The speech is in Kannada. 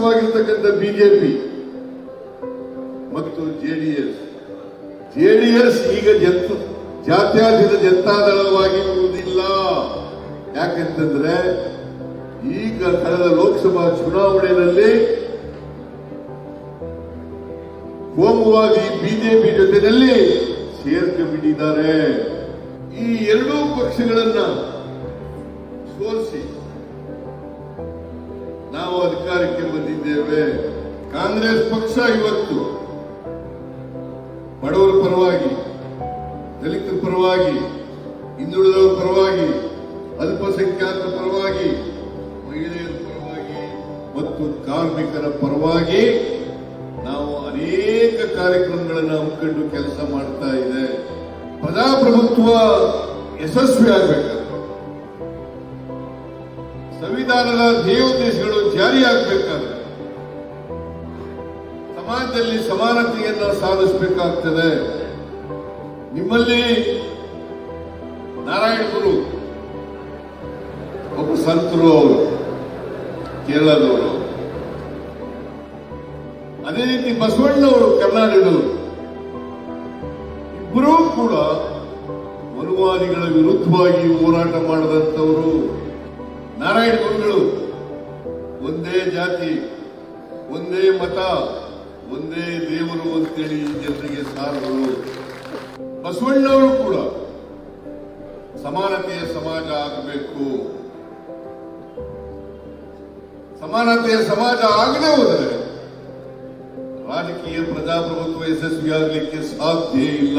ಪಕ್ಷವಾಗಿರ್ತಕ್ಕಂಥ ಬಿಜೆಪಿ ಮತ್ತು ಜೆಡಿಎಸ್ ಜೆಡಿಎಸ್ ಈಗ ಜಂತ ಜಾತ್ಯಾತೀತ ಜನತಾದಳವಾಗಿ ಇರುವುದಿಲ್ಲ. ಯಾಕೆಂತಂದ್ರೆ ಈಗ ಕಳೆದ ಲೋಕಸಭಾ ಚುನಾವಣೆಯಲ್ಲಿ ಕೋಮುವಾದಿ ಬಿಜೆಪಿ ಜೊತೆಯಲ್ಲಿ ಸೇರ್ಕೊಂಡಿದ್ದಾರೆ ಈ ಎರಡೂ ಪಕ್ಷಗಳನ್ನ ಸೋಲಿಸಿ ನಾವು ಅಧಿಕಾರಕ್ಕೆ ಬಂದಿದ್ದೇವೆ. ಕಾಂಗ್ರೆಸ್ ಪಕ್ಷ ಇವತ್ತು ಬಡವರ ಪರವಾಗಿ, ದಲಿತರ ಪರವಾಗಿ, ಹಿಂದುಳಿದವರ ಪರವಾಗಿ, ಅಲ್ಪಸಂಖ್ಯಾತರ ಪರವಾಗಿ, ಮಹಿಳೆಯರ ಪರವಾಗಿ ಮತ್ತು ಕಾರ್ಮಿಕರ ಪರವಾಗಿ ನಾವು ಅನೇಕ ಕಾರ್ಯಕ್ರಮಗಳನ್ನು ಹಮ್ಮಿಕೊಂಡು ಕೆಲಸ ಮಾಡ್ತಾ ಇದೆ. ಪ್ರಜಾಪ್ರಭುತ್ವ ಯಶಸ್ವಿ ಆಗಬೇಕು ಸಂವಿಧಾನದ ಧ್ಯೇಯೋದ್ದೇಶಗಳು ಜಾರಿಯಾಗಬೇಕಾದ್ರೆ ಸಮಾಜದಲ್ಲಿ ಸಮಾನತೆಯನ್ನು ಸಾಧಿಸಬೇಕಾಗ್ತದೆ. ನಿಮ್ಮಲ್ಲಿ ನಾರಾಯಣ ಗುರು ಒಬ್ಬ ಸಂತರು ಅವರು, ಕೇರಳದವರು. ಅದೇ ರೀತಿ ಬಸವಣ್ಣವರು ಕರ್ನಾಟಕದವರು. ಇಬ್ಬರೂ ಕೂಡ ಮನುವಾದಿಗಳ ವಿರುದ್ಧವಾಗಿ ಹೋರಾಟ ಮಾಡದಂತವರು ನಾರಾಯಣ ಗುರುಗಳು ಒಂದೇ ಜಾತಿ, ಒಂದೇ ಮತ, ಒಂದೇ ದೇವರು ಅಂತೇಳಿ ಜನರಿಗೆ ಸಾರರು ಬಸವಣ್ಣವರು ಕೂಡ ಸಮಾನತೆಯ ಸಮಾಜ ಆಗಬೇಕು. ಸಮಾನತೆಯ ಸಮಾಜ ಆಗದೆ ಹೋದರೆ ರಾಜಕೀಯ ಪ್ರಜಾಪ್ರಭುತ್ವ ಯಶಸ್ವಿಯಾಗಲಿಕ್ಕೆ ಸಾಧ್ಯ ಇಲ್ಲ.